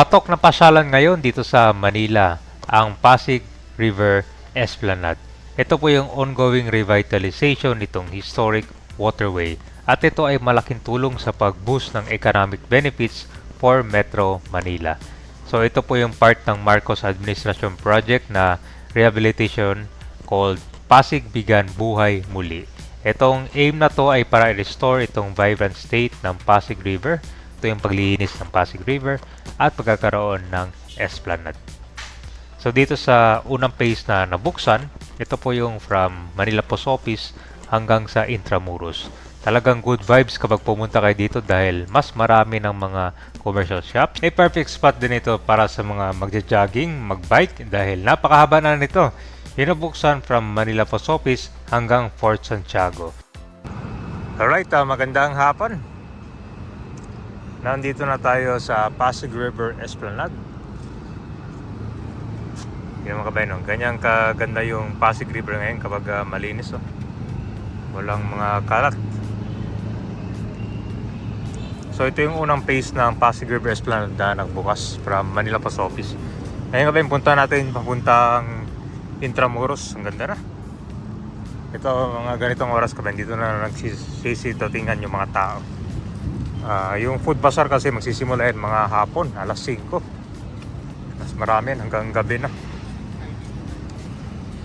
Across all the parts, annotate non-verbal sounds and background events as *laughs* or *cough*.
Patok na pasyalan ngayon dito sa Manila ang Pasig River Esplanade. Ito po yung ongoing revitalization nitong historic waterway at ito ay malaking tulong sa pag-boost ng economic benefits for Metro Manila. So ito po yung part ng Marcos Administration Project na rehabilitation called Pasig Bigan Buhay Muli. Itong aim na to ay para i-restore itong vibrant state ng Pasig River. Ito yung paglilinis ng Pasig River at pagkakaroon ng esplanade. So dito sa unang phase na nabuksan, ito po yung from Manila Post Office hanggang sa Intramuros. Talagang good vibes kapag pumunta kayo dito dahil mas marami ng mga commercial shops. May perfect spot din ito para sa mga magja-jogging, magbike dahil napakahaba na nito. Pinabuksan from Manila Post Office hanggang Fort Santiago. Alright, uh, magandang hapon. Nandito na tayo sa Pasig River Esplanade. Yan mga kabayan, ganyan kaganda yung Pasig River ngayon kapag ah, malinis. Oh. Walang mga kalat. So ito yung unang phase ng Pasig River Esplanade na nagbukas from Manila Post Office. Ngayon kabayan, punta natin papuntang Intramuros. Ang ganda na. Ito mga ganitong oras kabayan, dito na nagsisitotingan yung mga tao. Ah, yung food bazaar kasi magsisimula yan mga hapon, alas 5. Mas marami hanggang gabi na.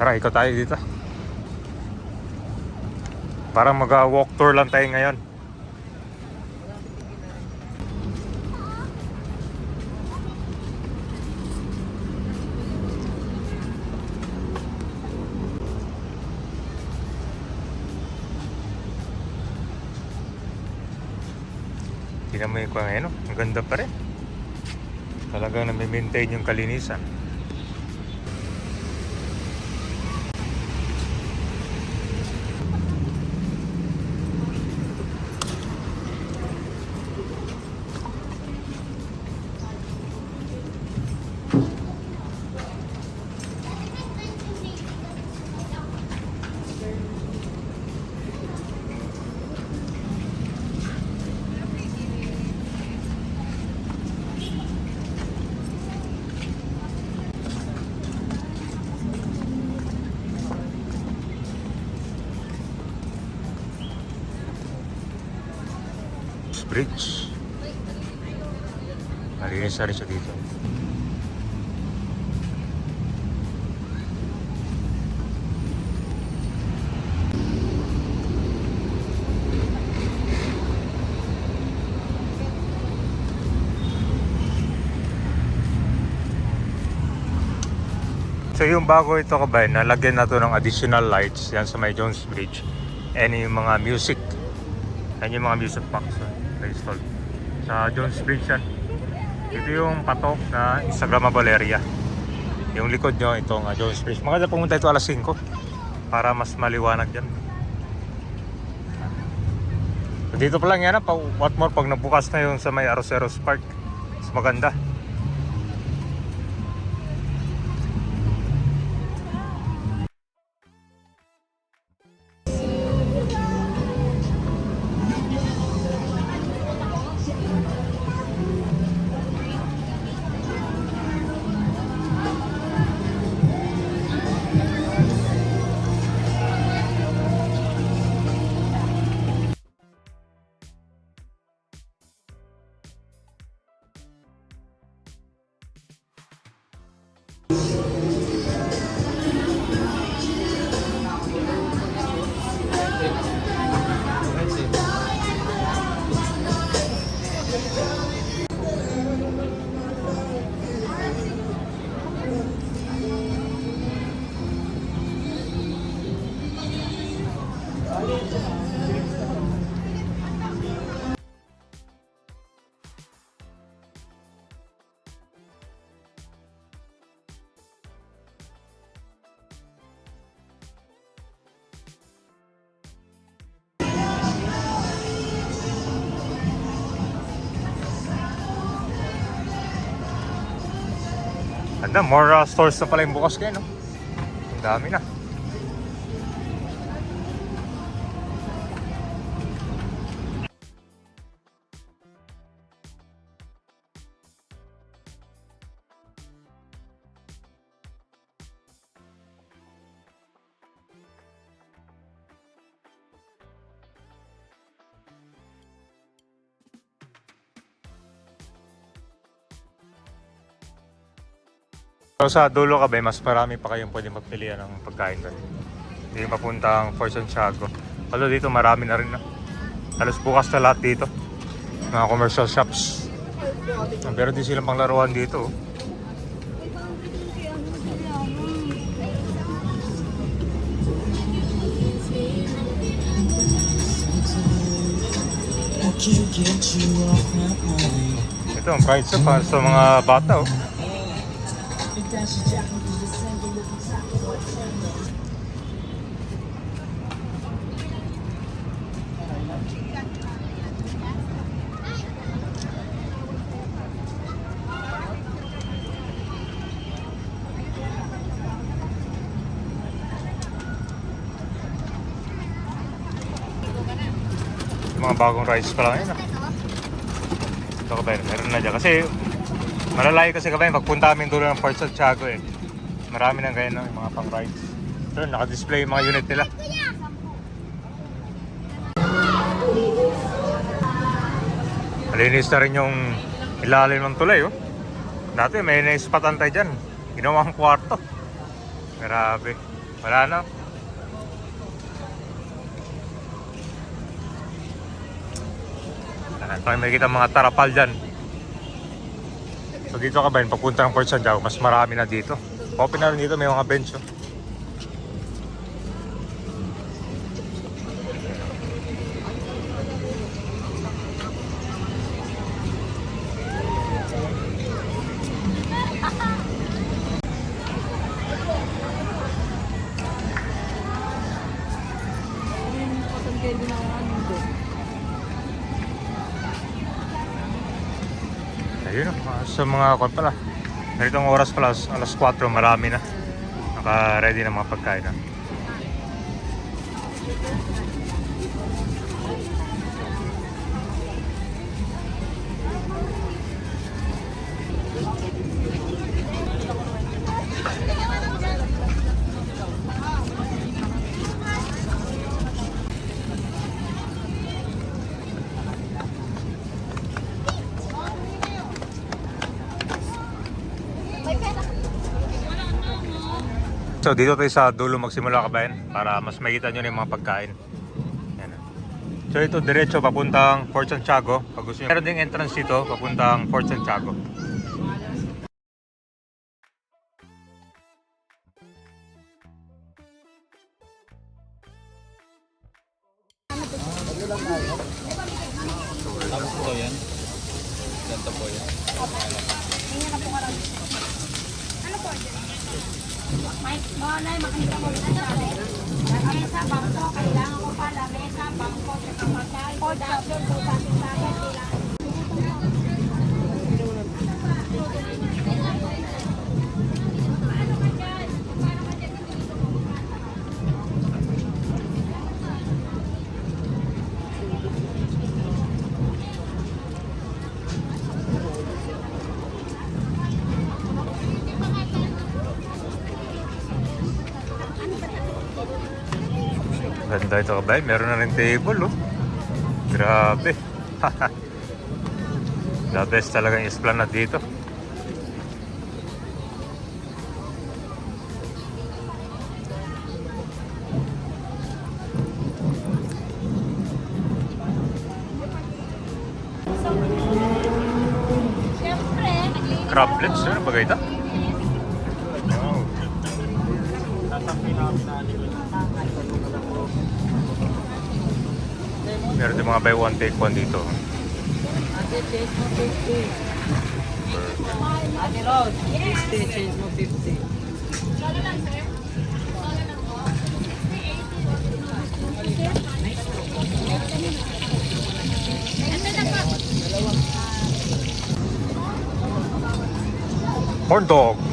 Tara, ikaw tayo dito. Parang mag-walk tour lang tayo ngayon. Kuha ngayon, oh. ang ganda pa rin. Talagang nami-maintain yung kalinisan. Bridge. Rin siya dito. So yung bago ito kabay, nalagyan na to ng additional lights yan sa may Jones Bridge. And yung mga music. Yan yung mga music box na install. Sa Jones Bridge yan. Ito yung patok na Instagrammable area. Yung likod nyo, itong uh, Jones Bridge. Maganda pumunta ito alas 5 para mas maliwanag dyan. Dito pa lang yan, ah, pa, what more pag nabukas na yung sa may Aroseros Park. Mas maganda. Ganda, more uh, stores na pala yung bukas kayo, no? Ang dami na. So sa dulo ka ba, mas marami pa kayong pwede magpilian ng pagkain doon. Hindi yung papuntang Fort Santiago. Although dito marami na rin na. Halos bukas na lahat dito. Mga commercial shops. Ah, Pero di silang panglaruan dito. oh. Ito ang price of para sa mga bata. Oh. Mga bagong rides pa lang yun. Ito ka ba? Meron na dyan. Kasi malalayo kasi ka ba yun. Pagpunta kami dulo ng Fort Santiago eh. Marami nang ganyan yung mga pang rides. Ito, naka-display yung mga unit nila. Malinis na rin yung ilalim ng tulay oh. Dati may naispatan tayo dyan. Ginawang kwarto. Grabe. Wala na. Ito may kita mga tarapal dyan. So dito ka ba papunta ng Port Santiago, mas marami na dito. Open na rin dito, may mga bench. Oh. Sa mga kon pala. Ganitong oras pala, alas 4, marami na. Naka-ready na mga pagkain na. So dito tayo sa dulo magsimula kabayan para mas makita nyo na yung mga pagkain. Yan. So ito diretso papuntang Fort Santiago. Pag gusto nyo. Meron ding entrance dito papuntang Fort Santiago. Mike, Monay, makita mo na siya. Mesa, bangko, kailangan ko pala. Mesa, bangko, sa kapatay. Four thousand, two thousand, kailangan. Ganda ito kabayan. Meron na rin table oh. Grabe. *laughs* The best talaga yung esplanade dito. Crablets, ano ba ito? Mga buy one take one dito. Ate, change mo 50. Ate Rose, 50, change mo 50. Corn dog.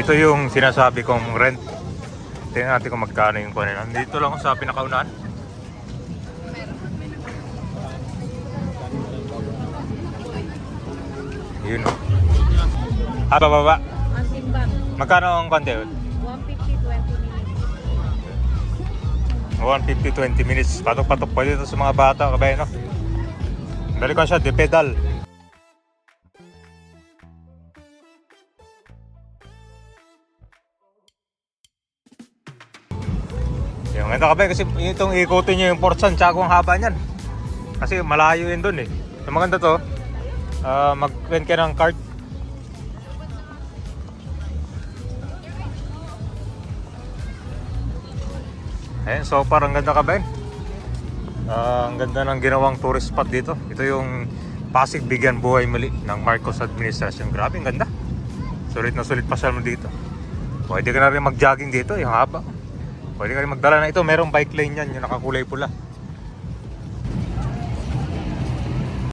Ito yung sinasabi kong rent. Tingnan natin kung magkano yung kunin. Nandito lang sa pinakaunahan. Yun. Ah, bababa. Ang timbang. Magkano ang konti? 150, 20 minutes. 150, 20 minutes. Patok-patok pa dito sa mga bata, kabay, no? Dali ko siya, di pedal. Yung ito kabay, kasi itong ikutin nyo yung Portsan, tsaka ang haba niyan. Kasi malayo yun dun eh. Yung maganda to, ah, mag-rent ka ng card. Ayan, so far ang ganda ka ba ang ganda ng ginawang tourist spot dito. Ito yung Pasig Bigyan Buhay Muli ng Marcos Administration. Grabe, ang ganda. Sulit na sulit pasyal mo dito. Pwede ka na rin mag-jogging dito, yung haba. Pwede ka rin magdala na ito. Merong bike lane yan, yung nakakulay pula.